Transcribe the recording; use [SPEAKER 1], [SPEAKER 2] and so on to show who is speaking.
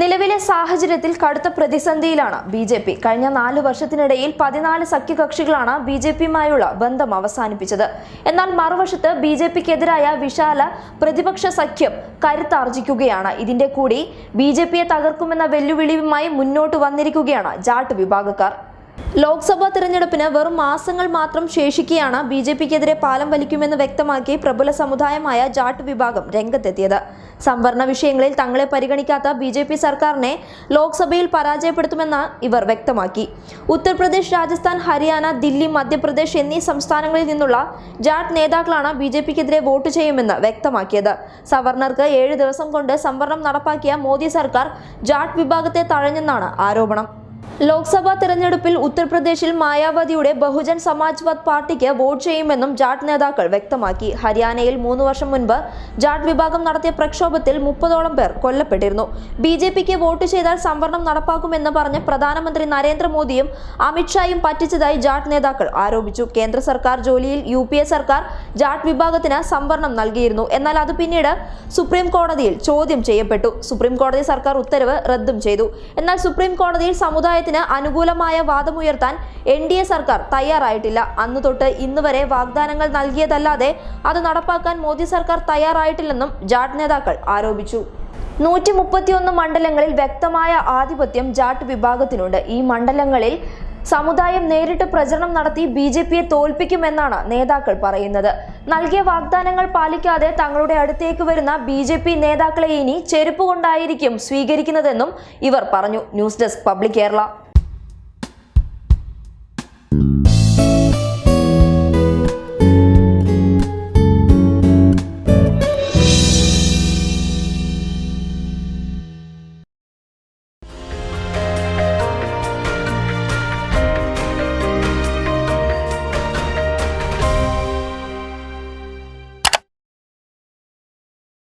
[SPEAKER 1] നിലവിലെ സാഹചര്യത്തിൽ കടുത്ത പ്രതിസന്ധിയിലാണ് ബി ജെ പി. കഴിഞ്ഞ നാല് വർഷത്തിനിടയിൽ പതിനാല് സഖ്യകക്ഷികളാണ് ബി ജെ പിയുമായുള്ള ബന്ധം അവസാനിപ്പിച്ചത്. എന്നാൽ മറുവശത്ത് ബി ജെ പിക്കെതിരായ വിശാല പ്രതിപക്ഷ സഖ്യം കരുത്താർജിക്കുകയാണ്. ഇതിന്റെ കൂടി ബി ജെ പിയെ തകർക്കുമെന്ന വെല്ലുവിളിയുമായി മുന്നോട്ട് വന്നിരിക്കുകയാണ് ജാട്ട് വിഭാഗക്കാർ. ലോക്സഭാ തെരഞ്ഞെടുപ്പിന് വെറും മാസങ്ങൾ മാത്രം ശേഷിക്കെയാണ് ബി ജെ പിക്കെതിരെ പാലം വലിക്കുമെന്ന് വ്യക്തമാക്കി പ്രബല സമുദായമായ ജാട്ട് വിഭാഗം രംഗത്തെത്തിയത്. സംവരണ വിഷയങ്ങളിൽ തങ്ങളെ പരിഗണിക്കാത്ത ബി ജെ പി സർക്കാരിനെ ലോക്സഭയിൽ പരാജയപ്പെടുത്തുമെന്ന് ഇവർ വ്യക്തമാക്കി. ഉത്തർപ്രദേശ് രാജസ്ഥാൻ ഹരിയാന ദില്ലി മധ്യപ്രദേശ് എന്നീ സംസ്ഥാനങ്ങളിൽ നിന്നുള്ള ജാട്ട് നേതാക്കളാണ് ബി ജെ പിക്കെതിരെ വോട്ട് ചെയ്യുമെന്ന് വ്യക്തമാക്കിയത്. സവർണർക്ക് ഏഴ് ദിവസം കൊണ്ട് സംവരണം നടപ്പാക്കിയ മോദി സർക്കാർ ജാട്ട് വിഭാഗത്തെ തഴഞ്ഞെന്നാണ് ആരോപണം. ലോക്സഭാ തെരഞ്ഞെടുപ്പിൽ ഉത്തർപ്രദേശിൽ മായാവതിയുടെ ബഹുജൻ സമാജ്വാദ് പാർട്ടിക്ക് വോട്ട് ചെയ്യുമെന്നും ജാട്ട് നേതാക്കൾ വ്യക്തമാക്കി. ഹരിയാനയിൽ മൂന്ന് വർഷം മുൻപ് ജാട്ട് വിഭാഗം നടത്തിയ പ്രക്ഷോഭത്തിൽ മുപ്പതോളം പേർ കൊല്ലപ്പെട്ടിരുന്നു. ബി ജെ പിക്ക് വോട്ട് ചെയ്താൽ സംവരണം നടപ്പാക്കുമെന്ന് പറഞ്ഞ് പ്രധാനമന്ത്രി നരേന്ദ്രമോദിയും അമിത്ഷായും പറ്റിച്ചതായി ജാട്ട് നേതാക്കൾ ആരോപിച്ചു. കേന്ദ്ര സർക്കാർ ജോലിയിൽ യു സർക്കാർ ജാട്ട് വിഭാഗത്തിന് സംവരണം നൽകിയിരുന്നു. എന്നാൽ അത് പിന്നീട് സുപ്രീം കോടതിയിൽ ചോദ്യം ചെയ്യപ്പെട്ടു. സുപ്രീം കോടതി സർക്കാർ ഉത്തരവ് റദ്ദും ചെയ്തു. എന്നാൽ സുപ്രീം കോടതിയിൽ സമുദായത്തിന് അനുകൂലമായ വാദമുയർത്താൻ എൻ ഡി എ സർക്കാർ തയ്യാറായിട്ടില്ല. അന്ന് തൊട്ട് ഇന്ന് വരെ വാഗ്ദാനങ്ങൾ നൽകിയതല്ലാതെ അത് നടപ്പാക്കാൻ മോദി സർക്കാർ തയ്യാറായിട്ടില്ലെന്നും ജാട്ട് നേതാക്കൾ ആരോപിച്ചു. നൂറ്റി മുപ്പത്തിയൊന്ന് മണ്ഡലങ്ങളിൽ വ്യക്തമായ ആധിപത്യം ജാട്ട് വിഭാഗത്തിനുണ്ട്. ഈ മണ്ഡലങ്ങളിൽ സമുദായം നേരിട്ട് പ്രചരണം നടത്തി ബി ജെ പിയെ തോൽപ്പിക്കുമെന്നാണ് നേതാക്കൾ പറയുന്നത്. നൽകിയ വാഗ്ദാനങ്ങൾ പാലിക്കാതെ തങ്ങളുടെ അടുത്തേക്ക് വരുന്ന ബി ജെ പി നേതാക്കളെ ഇനി ചെരുപ്പ് കൊണ്ടായിരിക്കും സ്വീകരിക്കുന്നതെന്നും ഇവർ പറഞ്ഞു. News desk public Kerala.